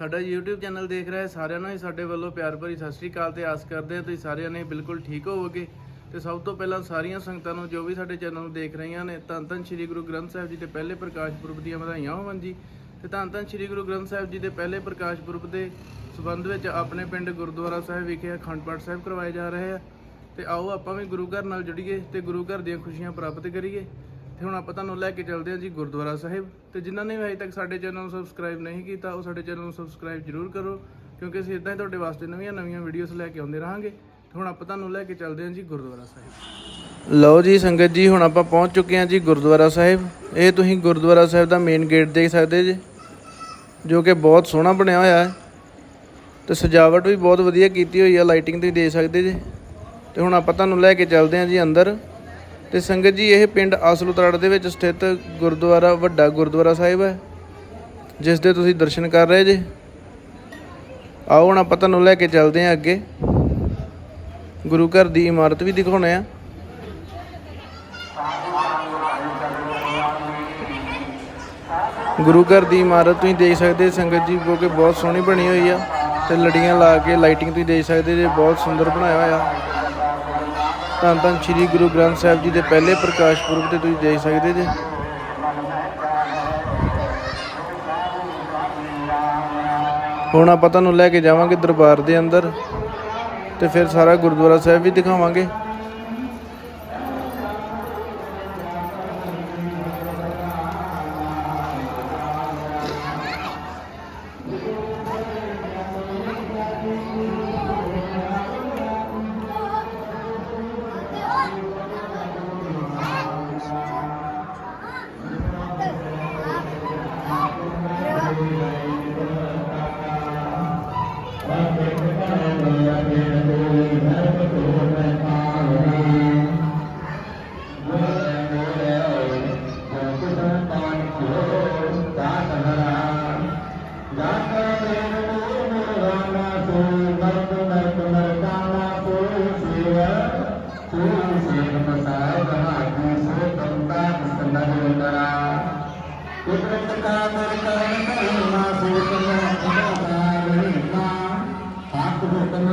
ਸਾਡਾ YouTube channel ਦੇਖ ਰਹੇ ਸਾਰਿਆਂ ਨੂੰ ਹੀ, ਸਾਡੇ ਵੱਲੋਂ ਪਿਆਰ ਭਰੀ ਸਤਿ ਸ੍ਰੀ ਅਕਾਲ ਤੇ ਆਸ ਕਰਦੇ ਹਾਂ ਤੁਸੀਂ ਸਾਰਿਆਂ ਨੇ ਬਿਲਕੁਲ ਠੀਕ ਹੋਵੋਗੇ। ਤੇ ਸਭ ਤੋਂ ਪਹਿਲਾਂ ਸਾਰੀਆਂ ਸੰਗਤਾਂ ਨੂੰ ਜੋ ਵੀ ਸਾਡੇ ਚੈਨਲ ਨੂੰ ਦੇਖ ਰਹੀਆਂ ਨੇ, ਧੰਨ ਧੰਨ ਸ੍ਰੀ ਗੁਰੂ ਗ੍ਰੰਥ ਸਾਹਿਬ ਜੀ ਦੇ ਪਹਿਲੇ ਪ੍ਰਕਾਸ਼ ਪੁਰਬ ਦੀਆਂ ਵਧਾਈਆਂ ਹੋਵਨ ਜੀ। ਤੇ ਧੰਨ ਧੰਨ ਸ੍ਰੀ ਗੁਰੂ ਗ੍ਰੰਥ ਸਾਹਿਬ ਜੀ ਦੇ ਪਹਿਲੇ ਪ੍ਰਕਾਸ਼ ਪੁਰਬ ਦੇ ਸਬੰਧ ਵਿੱਚ ਆਪਣੇ ਪਿੰਡ ਗੁਰਦੁਆਰਾ ਸਾਹਿਬ ਵਿਖੇ ਅਖੰਡ ਪਾਠ ਸਾਹਿਬ ਕਰਵਾਏ ਜਾ ਰਹੇ ਆ। ਤੇ ਆਓ ਆਪਾਂ ਵੀ ਗੁਰੂ ਘਰ ਨਾਲ ਜੁੜੀਏ ਤੇ ਗੁਰੂ ਘਰ ਦੀਆਂ ਖੁਸ਼ੀਆਂ ਪ੍ਰਾਪਤ ਕਰੀਏ। ਤੇ ਹੁਣ ਆਪਾਂ ਤੁਹਾਨੂੰ ਲੈ ਕੇ ਚੱਲਦੇ ਹਾਂ ਜੀ ਗੁਰਦੁਆਰਾ ਸਾਹਿਬ ਤੇ ਜਿਨ੍ਹਾਂ ਨੇ ਵੀ ਹਜੇ ਤੱਕ ਸਾਡੇ ਚੈਨਲ ਨੂੰ ਸਬਸਕ੍ਰਾਈਬ ਨਹੀਂ ਕੀਤਾ, ਉਹ ਸਾਡੇ ਚੈਨਲ ਨੂੰ ਸਬਸਕ੍ਰਾਈਬ ਜ਼ਰੂਰ ਕਰੋ, ਕਿਉਂਕਿ ਅਸੀਂ ਇਦਾਂ ਹੀ ਤੁਹਾਡੇ ਵਾਸਤੇ ਨਵੀਆਂ ਨਵੀਆਂ ਵੀਡੀਓਜ਼ ਲੈ ਕੇ ਆਉਂਦੇ ਰਹਾਂਗੇ। ਤੇ ਹੁਣ ਆਪਾਂ ਤੁਹਾਨੂੰ ਲੈ ਕੇ ਚੱਲਦੇ ਹਾਂ ਜੀ ਗੁਰਦੁਆਰਾ ਸਾਹਿਬ। ਲਓ ਜੀ ਸੰਗਤ ਜੀ, ਹੁਣ ਆਪਾਂ ਪਹੁੰਚ ਚੁੱਕੇ ਹਾਂ ਜੀ ਗੁਰਦੁਆਰਾ ਸਾਹਿਬ। ਇਹ ਤੁਸੀਂ ਗੁਰਦੁਆਰਾ ਸਾਹਿਬ ਦਾ ਮੇਨ ਗੇਟ ਦੇਖ ਸਕਦੇ ਜੀ, ਜੋ ਕਿ ਬਹੁਤ ਸੋਹਣਾ ਬਣਿਆ ਹੋਇਆ ਹੈ। ਤੇ ਸਜਾਵਟ ਵੀ ਬਹੁਤ ਵਧੀਆ ਕੀਤੀ ਹੋਈ ਆ ਲਾਈਟਿੰਗ ਤੁਸੀਂ ਦੇਖ ਸਕਦੇ ਜੀ। ਤੇ ਹੁਣ ਆਪਾਂ ਤੁਹਾਨੂੰ ਲੈ ਕੇ ਚੱਲਦੇ ਹਾਂ ਜੀ ਅੰਦਰ। ਤੇ ਸੰਗਤ ਜੀ, ਇਹ ਪਿੰਡ ਆਸਲੂਤੜ ਦੇ ਵਿੱਚ ਸਥਿਤ ਗੁਰਦੁਆਰਾ, ਵੱਡਾ ਗੁਰਦੁਆਰਾ ਸਾਹਿਬ ਹੈ, ਜਿਸ ਦੇ ਤੁਸੀਂ ਦਰਸ਼ਨ ਕਰ ਰਹੇ ਜੇ। ਆਓ ਹੁਣ ਆਪਾਂ ਤੁਹਾਨੂੰ ਲੈ ਕੇ ਚੱਲਦੇ ਹਾਂ ਅੱਗੇ। ਗੁਰੂ ਘਰ ਦੀ ਇਮਾਰਤ ਵੀ ਦਿਖਾਉਣੇ ਆ। ਗੁਰੂ ਘਰ ਦੀ ਇਮਾਰਤ ਤੁਸੀਂ ਦੇਖ ਸਕਦੇ ਸੰਗਤ ਜੀ, ਕਿਉਂਕਿ ਬਹੁਤ ਸੋਹਣੀ ਬਣੀ ਹੋਈ ਆ। ਤੇ ਲੜੀਆਂ ਲਾ ਕੇ, ਲਾਈਟਿੰਗ ਤੁਸੀਂ ਦੇਖ ਸਕਦੇ ਜੇ, ਬਹੁਤ ਸੁੰਦਰ ਬਣਾਇਆ ਹੋਇਆ। ਧੰਨ ਧੰਨ ਸ੍ਰੀ ਗੁਰੂ ਗ੍ਰੰਥ ਸਾਹਿਬ ਜੀ ਦੇ ਪਹਿਲੇ ਪ੍ਰਕਾਸ਼ ਪੁਰਬ ਤੇ ਤੁਸੀਂ ਦੇਖ ਸਕਦੇ ਜੇ। ਹੁਣ ਆਪਾਂ ਤੁਹਾਨੂੰ ਲੈ ਕੇ ਜਾਵਾਂਗੇ ਦਰਬਾਰ ਦੇ ਅੰਦਰ ਤੇ ਫਿਰ ਸਾਰਾ ਗੁਰਦੁਆਰਾ ਸਾਹਿਬ ਵੀ ਦਿਖਾਵਾਂਗੇ।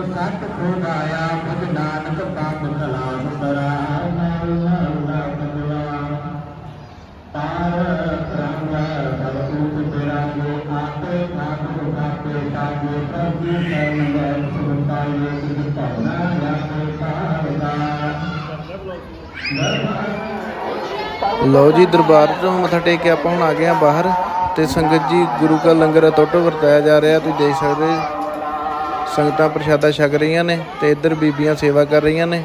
ਸਤ ਖੋਦਾਇਆ ਬੁੱਧ ਨਾਨਕ ਪਾਪ ਕਲਾਮ ਕਰਾ ਨਾਮ ਨਾਮ ਪੰਜਵਾ ਤਾਰ ਰੰਗ ਸਤੂਤ ਤੇਰਾ ਜੋ ਆਪੇ ਨਾਮ ਕੋ ਆਪੇ ਸਾਜੇ ਪ੍ਰਭੂ ਸਰਵ ਲਓ ਜੀ, ਦਰਬਾਰ ਤੋਂ ਮੱਥਾ ਟੇਕ ਕੇ ਆਪਾਂ ਹੁਣ ਆ ਗਏ ਆ ਬਾਹਰ ਤੇ ਸੰਗਤ ਜੀ ਗੁਰੂ ਕਾ ਲੰਗਰ ਅਟੁੱਟ ਵਰਤਾਇਆ ਜਾ ਰਿਹਾ। ਤੁਸੀਂ ਦੇਖ ਸਕਦੇ ਸੰਗਤਾਂ ਪ੍ਰਸ਼ਾਦਾ ਛਕ ਰਹੀਆਂ ਨੇ ਤੇ ਇੱਧਰ ਬੀਬੀਆਂ ਸੇਵਾ ਕਰ ਰਹੀਆਂ ਨੇ।